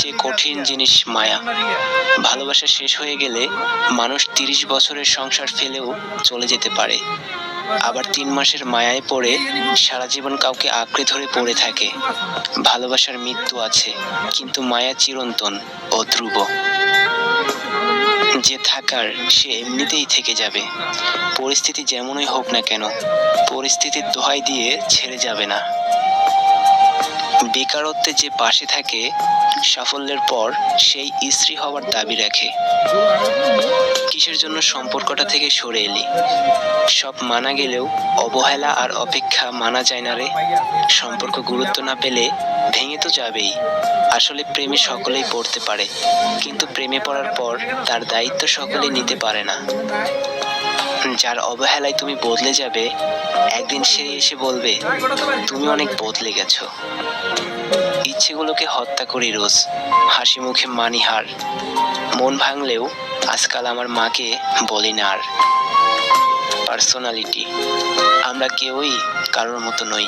সবচেয়ে কঠিন জিনিস মায়া। ভালোবাসা শেষ হয়ে গেলে মানুষ তিরিশ বছরের সংসার ফেলেও চলে যেতে পারে। আবার তিন মাসের মায়ায় পড়ে সারা জীবন কাউকে আঁকড়ে ধরে পড়ে থাকে। ভালোবাসার মৃত্যু আছে, কিন্তু মায়া চিরন্তন ও ধ্রুব। যে থাকার, সে এমনিতেই থেকে যাবে। পরিস্থিতি যেমনই হোক না কেন, পরিস্থিতির দোহাই দিয়ে ছেড়ে যাবে না। বেকারত্বে যে পাশে থাকে সাফল্যের পর, সেই স্ত্রী হওয়ার দাবি রাখে। কিসের জন্য সম্পর্কটা থেকে সরে এলি? সব মানা গেলেও অবহেলা আর অপেক্ষা মানা যায় না রে। সম্পর্ক গুরুত্ব না পেলে ভেঙে তো যাবেই। আসলে প্রেমে সকলেই পড়তে পারে, কিন্তু প্রেমে পড়ার পর তার দায়িত্ব সকলেই নিতে পারে না। যার অবহেলায় তুমি বদলে যাবে, একদিন সে এসে বলবে, তুমি অনেক বদলে গেছো। ইচ্ছেগুলোকে হত্যা করি রোজ, হাসি মুখে মানি হার মন ভাঙলেও আজকাল আমার মাকে বলি না আর। পার্সোনালিটি, আমরা কেউই কারোর মতো নই।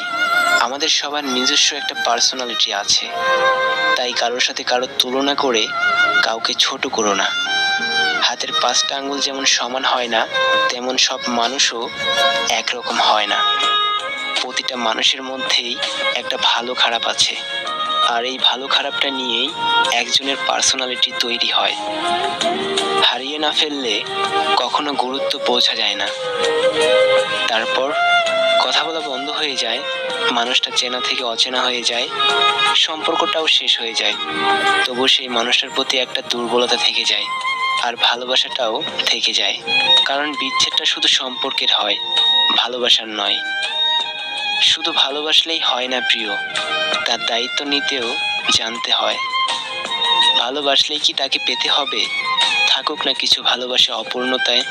আমাদের সবার নিজস্ব একটা পার্সোনালিটি আছে। তাই কারোর সাথে কারোর তুলনা করে কাউকে ছোট করো না। হাতের পাঁচটা আঙ্গুল যেমন সমান হয় না, তেমন সব মানুষও একরকম হয় না। প্রতিটা মানুষের মধ্যেই একটা ভালো খারাপ আছে। আর এই ভালো খারাপটা নিয়েই একজনের পার্সোনালিটি তৈরি হয়। হারিয়ে না ফেললে কখনো গুরুত্ব পৌঁছা যায় না। তারপর কথা বলা বন্ধ হয়ে যায়, মানুষটা চেনা থেকে অচেনা হয়ে যায়, সম্পর্কটাও শেষ হয়ে যায়। তবু সেই মানুষটার প্রতি একটা দুর্বলতা থেকে যায়। আর ভালোবাসাটাও থেকে যায়। কারণ বিচ্ছেদটা শুধু সম্পর্কের হয়, ভালোবাসার নয়। শুধু ভালোবাসলেই হয় না প্রিয়, তার দায়িত্ব নিতেও জানতে হয়। ভালোবাসলেই কি তাকে পেতে হবে? থাকুক না কিছু ভালোবাসা অপূর্ণতায়।